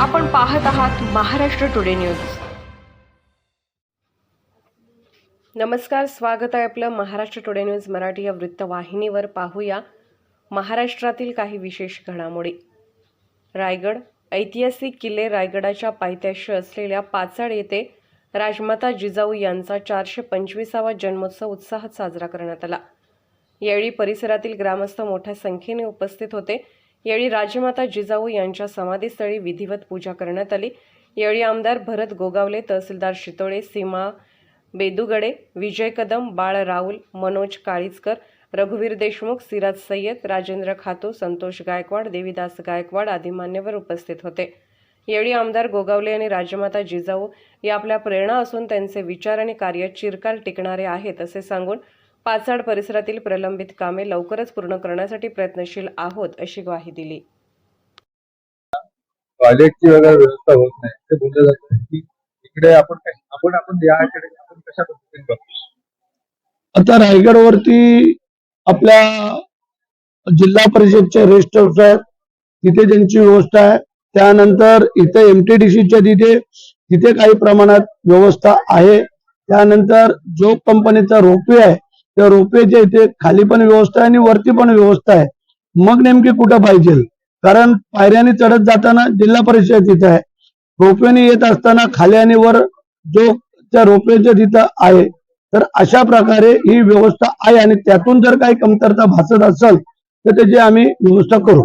आपण पाहत आहात महाराष्ट्र टुडे न्यूज. नमस्कार स्वागत आहे आपलं महाराष्ट्र टुडे न्यूज मराठी या वृत्तवाहिनीवर. पाहूया महाराष्ट्रातील काही विशेष घडामोडी. रायगड ऐतिहासिक किल्ले रायगडाच्या पायथ्याशी असलेल्या पाचाड येथे राजमाता जिजाऊ यांचा चारशे पंचवीसावा जन्मोत्सव उत्साहात साजरा करण्यात आला. यावेळी परिसरातील ग्रामस्थ मोठ्या संख्येने उपस्थित होते. यावेळी राजमाता जिजाऊ यांच्या समाधीस्थळी विधिवत पूजा करण्यात आली. यावेळी आमदार भरत गोगावले तहसीलदार शितोळे सीमा बेदुगडे विजय कदम बाळ राऊल मनोज काळीजकर रघुवीर देशमुख सिराज सय्यद राजेंद्र खातू संतोष गायकवाड देवीदास गायकवाड आदी मान्यवर उपस्थित होते. यावेळी आमदार गोगावले आणि राजमाता जिजाऊ या आपल्या प्रेरणा असून त्यांचे विचार आणि कार्य चिरकाल टिकणारे आहेत असे सांगून पाचाड परिसरातील प्रलंबित कामे लवकरच पूर्ण करण्यासाठी प्रयत्नशील आहोत अशी ग्वाही दिली. टॉयलेटची वगैरे व्यवस्था होत नाही. ते बोललं जातं की इकडे आपण आपण आपण याकडे आपण कशा पद्धतीने बघतो आता रायगडवरती आपल्या जिल्हा परिषदचे रेस्ट हाऊस आहेत तिथे त्यांची व्यवस्था आहे. त्यानंतर इथे एमटीडीसीच्या तिथे तिथे काही प्रमाणात व्यवस्था आहे. त्यानंतर जो कंपनीचा रोपवे आहे त्या रोपवेच्या इथे खाली पण व्यवस्था आहे आणि वरती पण व्यवस्था आहे. मग नेमकी कुठं पाहिजे? कारण पायऱ्याने चढत जाताना जिल्हा परिषद तिथं आहे. रोपवेने येत असताना खाली आणि वर जो त्या रोपवेच्या तिथं आहे. तर अशा प्रकारे ही व्यवस्था आहे आणि त्यातून जर काही कमतरता भासत असेल तर त्याची आम्ही व्यवस्था करू.